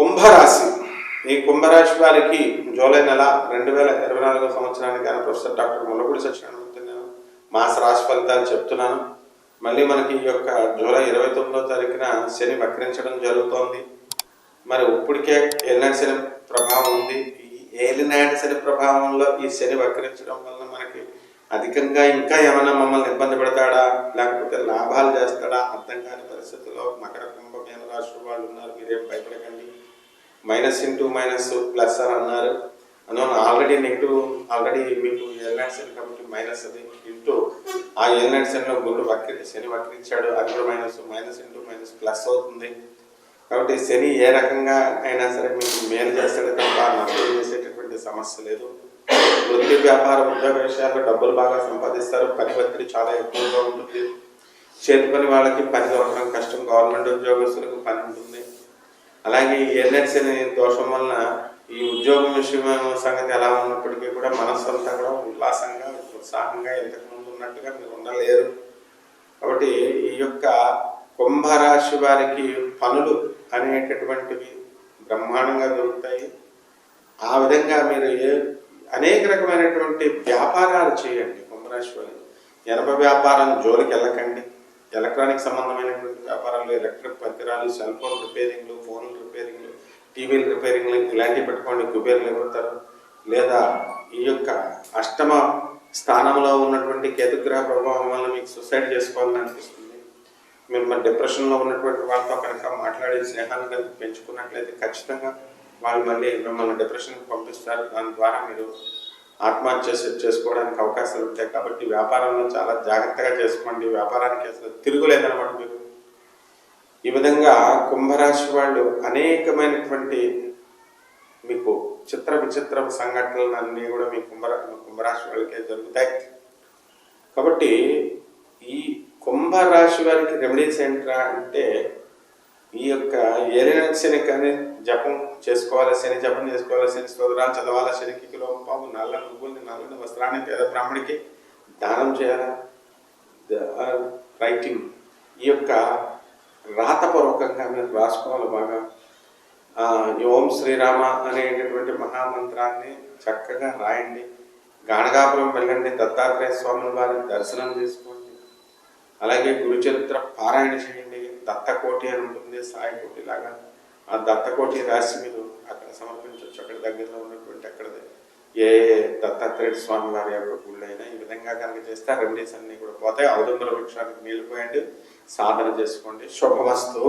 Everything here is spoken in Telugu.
కుంభరాశి. ఈ కుంభరాశి వారికి జూలై నెల రెండు వేల ఇరవై నాలుగో సంవత్సరానికి ఆయన ప్రొఫెసర్ డాక్టర్ ముల్లపూడి సత్యనారాయణ నేను మాస రాశి ఫలితాలు చెప్తున్నాను. మళ్ళీ మనకి ఈ యొక్క జూలై ఇరవై తొమ్మిదో తారీఖున శని వక్రించడం జరుగుతోంది. మరి ఇప్పటికే ఏలినాటి శని ప్రభావం ఉంది. ఈ ఏలినాటి శని ప్రభావంలో ఈ శని వక్రించడం వల్ల మనకి అధికంగా ఇంకా ఏమైనా మమ్మల్ని ఇబ్బంది పెడతాడా? లేకపోతే లాభాలు చేస్తాడా? అర్థం కాని పరిస్థితుల్లో మకర కుంభ మీన రాశి వాళ్ళు ఉన్నారు. మీరేం భయపడకండి. మైనస్ ఇంటూ మైనస్ ప్లస్ అని అన్నారు. అందువల్ల ఆల్రెడీ నెగిటివ్ ఆల్రెడీ మీకు ఎల్నాటి శని కాబట్టి మైనస్ అది ఇంటూ ఆ ఎల్నాటి శనిలో గురుడు వక్రి శని వక్రించాడు అది కూడా minus minus into minus plus అవుతుంది. కాబట్టి శని ఏ రకంగా అయినా సరే మీకు మేలు చేస్తాడు తప్ప నష్టం చేసేటటువంటి సమస్య లేదు. వృత్తి వ్యాపార ఉద్యోగ విషయాల్లో డబ్బులు బాగా సంపాదిస్తారు. పని ఒత్తిడి చాలా ఎక్కువగా ఉంటుంది. చేతి పని వాళ్ళకి పని దొరకడం కష్టం. గవర్నమెంట్ ఉద్యోగస్తులకు పని ఉంటుంది. అలాగే ఈ ఎన్ఎక్స్ అనే దోషం వలన ఈ ఉద్యోగం విషయం సంగతి ఎలా ఉన్నప్పటికీ కూడా మనస్సు అంతా కూడా ఉల్లాసంగా ఉత్సాహంగా ఇంతకు ముందు ఉన్నట్టుగా మీరు ఉండలేరు. కాబట్టి ఈ యొక్క కుంభరాశి వారికి పనులు అనేటటువంటివి బ్రహ్మాండంగా దొరుకుతాయి. ఆ విధంగా మీరు ఏ అనేక రకమైనటువంటి వ్యాపారాలు చేయండి కుంభరాశి వారికి. జనప వ్యాపారం జోలికి వెళ్ళకండి. ఎలక్ట్రానిక్ సంబంధమైనటువంటి వ్యాపారాలు ఎలక్ట్రిక్ పరికరాలు సెల్ ఫోన్ రిపేరింగ్లు ఫోన్ రిపేరింగ్లు టీవీలు రిపేరింగ్లు ఇలాంటివి పెట్టుకోండి కుబేర్లు ఎవరుతారు లేదా ఈ యొక్క అష్టమ స్థానంలో ఉన్నటువంటి కేతుగ్రహ ప్రభావం వల్ల మీకు సూసైడ్ చేసుకోవాలని అనిపిస్తుంది. మీరు మన డిప్రెషన్లో ఉన్నటువంటి వాళ్ళతో కనుక మాట్లాడి స్నేహాన్ని కనుక పెంచుకున్నట్లయితే ఖచ్చితంగా వాళ్ళు మళ్ళీ మిమ్మల్ని డిప్రెషన్కి పంపిస్తారు. దాని ద్వారా మీరు ఆత్మహత్య చేసుకోవడానికి అవకాశాలు ఉంటాయి కాబట్టి వ్యాపారంలో చాలా జాగ్రత్తగా చేసుకోండి. వ్యాపారానికి అసలు తిరుగులేదన్నమాట మీరు. ఈ విధంగా కుంభరాశి వాళ్ళు అనేకమైనటువంటి మీకు చిత్ర విచిత్ర సంఘటనలు అన్నీ కూడా మీ కుంభరా కుంభరాశి వాళ్ళకే జరుగుతాయి. కాబట్టి ఈ కుంభరాశి వారికి రెమెడీస్ ఏంట్రా అంటే ఈ యొక్క ఏలిన కానీ జపం చేసుకోవాలి శని జపం చేసుకోవాలి శని స్తోత్రాలు చదవాలా శనికి కిలో నల్ల నువ్వుల్ని నల్లని వస్త్రాన్ని పేద బ్రాహ్మడికి దానం చేయాలా? రైటింగ్ ఈ యొక్క రాతపూర్వకంగా మీరు రాసుకోవాలి బాగా. ఓం శ్రీరామ అనేటటువంటి మహామంత్రాన్ని చక్కగా రాయండి. గాణగాపురం వెళ్ళండి దత్తాత్రేయ స్వామి వారిని దర్శనం చేసుకోండి. అలాగే గురుచరిత్ర పారాయణ చేయండి. దత్తకోటి అని ఉంటుంది సాయి కోటి లాగా. ఆ దత్తకోటి రాసి మీరు అక్కడ సమర్పించవచ్చు. అక్కడ దగ్గరలో ఉన్నటువంటి అక్కడ ఏ ఏ దత్తాత్రేయ స్వామి వారి యొక్క గుళ్ళైనా ఈ విధంగా కనుక చేస్తే రెమెడీస్ అన్ని కూడా పోతాయి. ఔదంబర వృక్షానికి నీళ్ళు పోయండి. సాధన చేసుకోండి. శుభమస్తు.